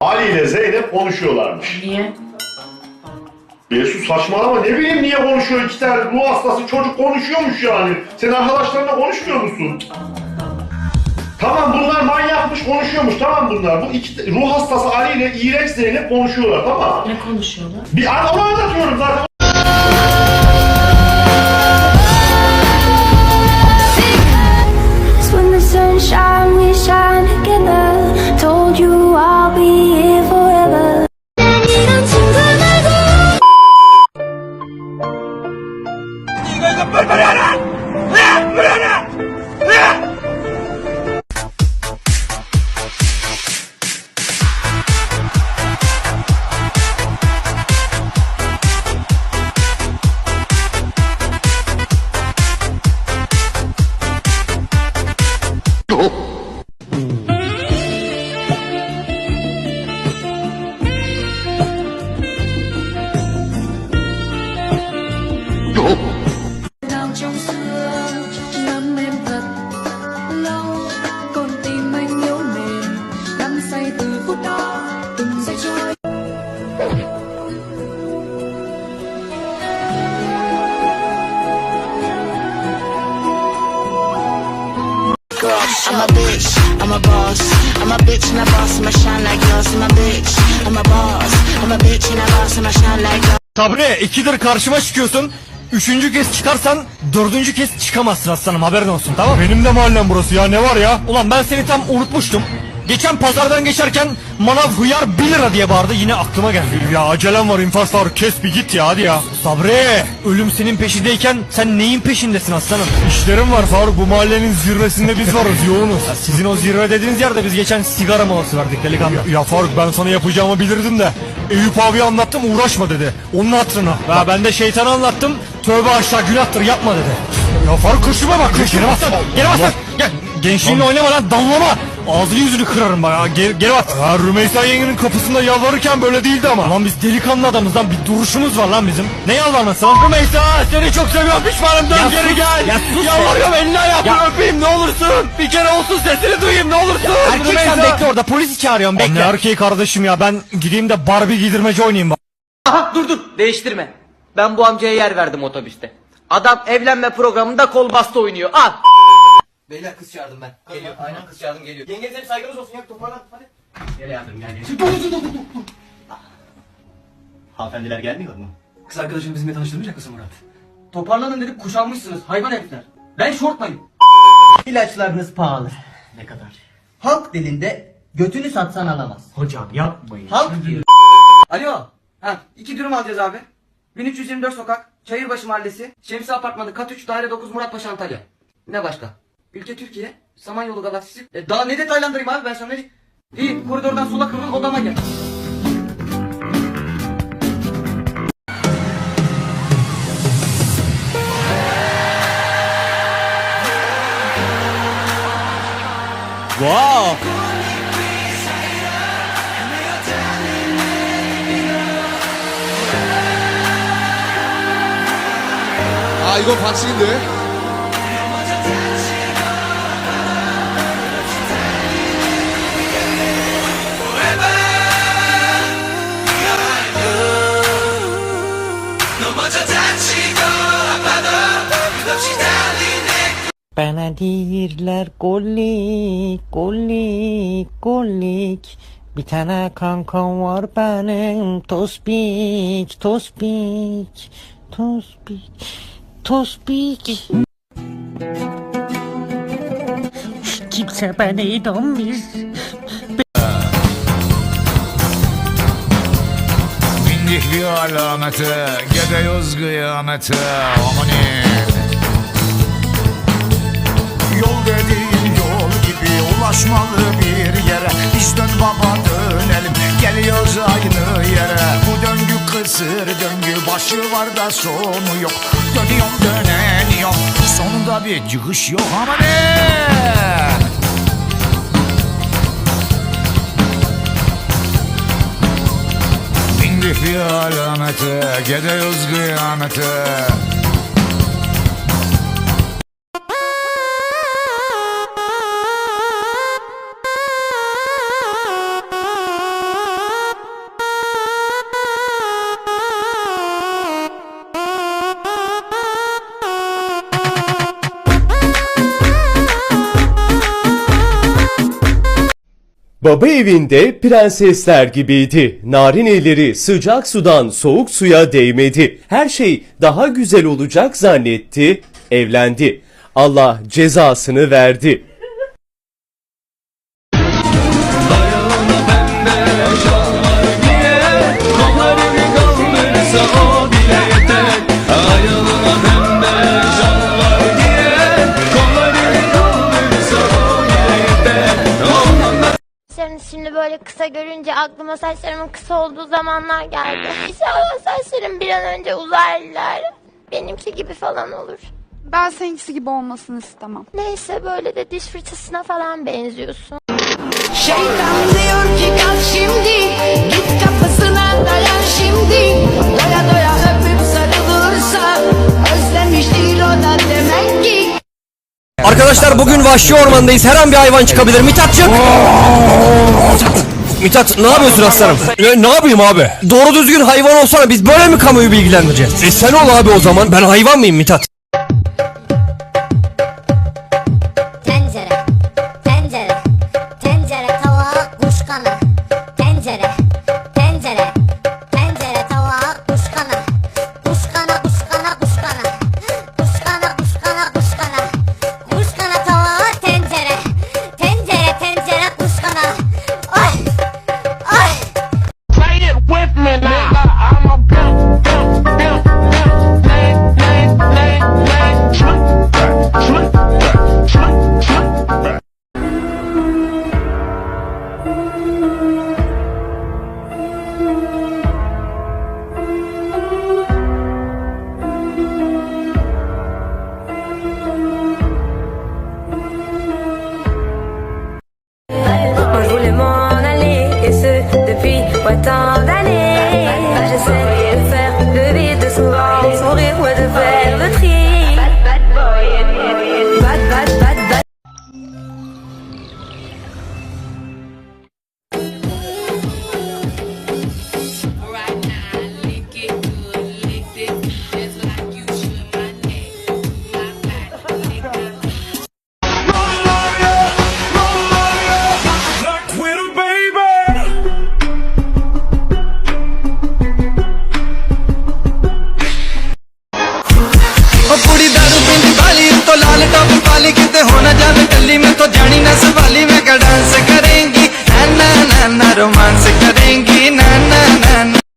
Ali ile Zeynep konuşuyorlarmış. Niye? Besu saçmalama ne bileyim niye konuşuyor iki tane ruh hastası çocuk konuşuyormuş yani. Sen arkadaşlarınla konuşmuyor musun? Tamam bunlar manyakmış konuşuyormuş tamam bunlar. Bu iki ruh hastası Ali ile iğrenç Zeynep konuşuyorlar tamam. Ne konuşuyorlar? Bir onu anlatıyorum zaten. I'm a bitch, I'm a boss. I'm a bitch and a boss, I'ma shine like glass. I'm a bitch, I'm a boss. I'm a bitch and a boss, I'ma shine like glass. Sabri ikidir karşıma çıkıyorsun. Üçüncü kez çıkarsan dördüncü kez çıkamazsın aslanım haberin olsun tamam Benim de mahallem burası ya ne var ya? Ulan ben seni tam unutmuştum. Geçen pazardan geçerken manav hıyar 1 lira diye bağırdı yine aklıma geldi. Ya acelem var infaz var kes bir git ya hadi ya. Sabri ölüm senin peşindeyken sen neyin peşindesin aslanım? İşlerim var Faruk bu mahallenin zirvesinde biz varız yoğunuz. sizin o zirve dediğiniz yerde biz geçen sigara molası verdik delikanlı. Ya, ya Faruk ben sana yapacağımı bilirdim de Eyüp abi anlattım uğraşma dedi. Onun hatırına. Ya ben de şeytanı anlattım. Tövbe aşağı günahtır yapma dedi. Ya Faruk kırşıma bak kırşıma bas. Geri bas lan. Gel. Gençliğinle oynama lan dallama. Ağzını yüzünü kırarım bak. ya. Geri, geri. Ha, Rümeysa yengenin kapısında yalvarırken böyle değildi ama. Lan biz delikanlı adamız lan bir duruşumuz var lan bizim. Ne yalvarması lan? Rümeysa seni çok seviyorum pişmanım dön geri gel. Ya sus Yalvarıyorum elini ayağını öpeyim ne olursun. Bir kere olsun sesini duyayım ne olursun. erkek sen bekle orada polisi çağırıyorum bekle. Anne erkeği kardeşim ya ben gideyim de Barbie giydirmeci oynayayım bak. Aha dur dur değiştirme. Ben bu amcaya yer verdim otobüste. Adam evlenme programında kol bastı oynuyor. Al. Beyler kız çağırdım ben. Geliyor. Aynen kız çağırdım geliyor. Yengenize bir saygınız olsun ya toparlan hadi. Gel yardım gel gel. Dur dur dur dur dur. Hanımefendiler gelmiyor mu? Kız arkadaşını bizimle tanıştırmayacak mısın Murat? Toparlanın dedik kuşanmışsınız hayvan herifler. Ben şortmayım. İlaçlarınız pahalı. Ne kadar? Halk dilinde götünü satsan alamaz. Hocam yapmayın. Halk diyor. Alo. Ha, iki dürüm alacağız abi. 1324 sokak, Çayırbaşı Mahallesi, Şemsi Apartmanı, Kat 3, Daire 9, Muratpaşa, Antalya. Ne başka? Ülke Türkiye, Samanyolu galaksisi. E, daha ne detaylandırayım abi ben sana ne... İyi, koridordan sola kıvrıl odama gel. Wow. 아 이거 반칙인데 Bana değirler gollik, gollik, gollik. Bir tane kankam var benim tospik, tospik, tospik, tospik. Kimse bana inanmıyor. Bindik bir alamete Gidiyoruz kıyamete Amanin dediğin yol gibi Ulaşmalı bir yere. Biz dön baba dönelim. Geliyoruz aynı yere. Bu döngü kısır döngü Başı var da sonu yok. Dönüyorum döneniyorum Sonunda bir çıkış yok Amanin Bindik bir alamete Gidiyoruz kıyamete Baba evinde prensesler gibiydi. Narin elleri sıcak sudan soğuk suya değmedi. Her şey daha güzel olacak zannetti. Evlendi. Allah cezasını verdi. Saçlarımın kısa olduğu zamanlar geldi. İnşallah saçlarım bir an önce uzarlar. Benimki gibi falan olur. Ben seninkisi gibi olmasını istemem. Neyse böyle de diş fırçasına falan benziyorsun. Şeytan diyor ki kalk şimdi Git kapısına dayan şimdi Doya doya öpüp sarılırsa Özlemiş değil o da demek ki Arkadaşlar bugün vahşi ormandayız. Her an bir hayvan çıkabilir. Mithat çık. Mithat ne yapıyorsun aslanım? Ne, ne yapayım abi? Doğru düzgün hayvan olsana biz böyle mi kamuoyu bilgilendireceğiz? E sen ol abi o zaman. Ben hayvan mıyım Mithat?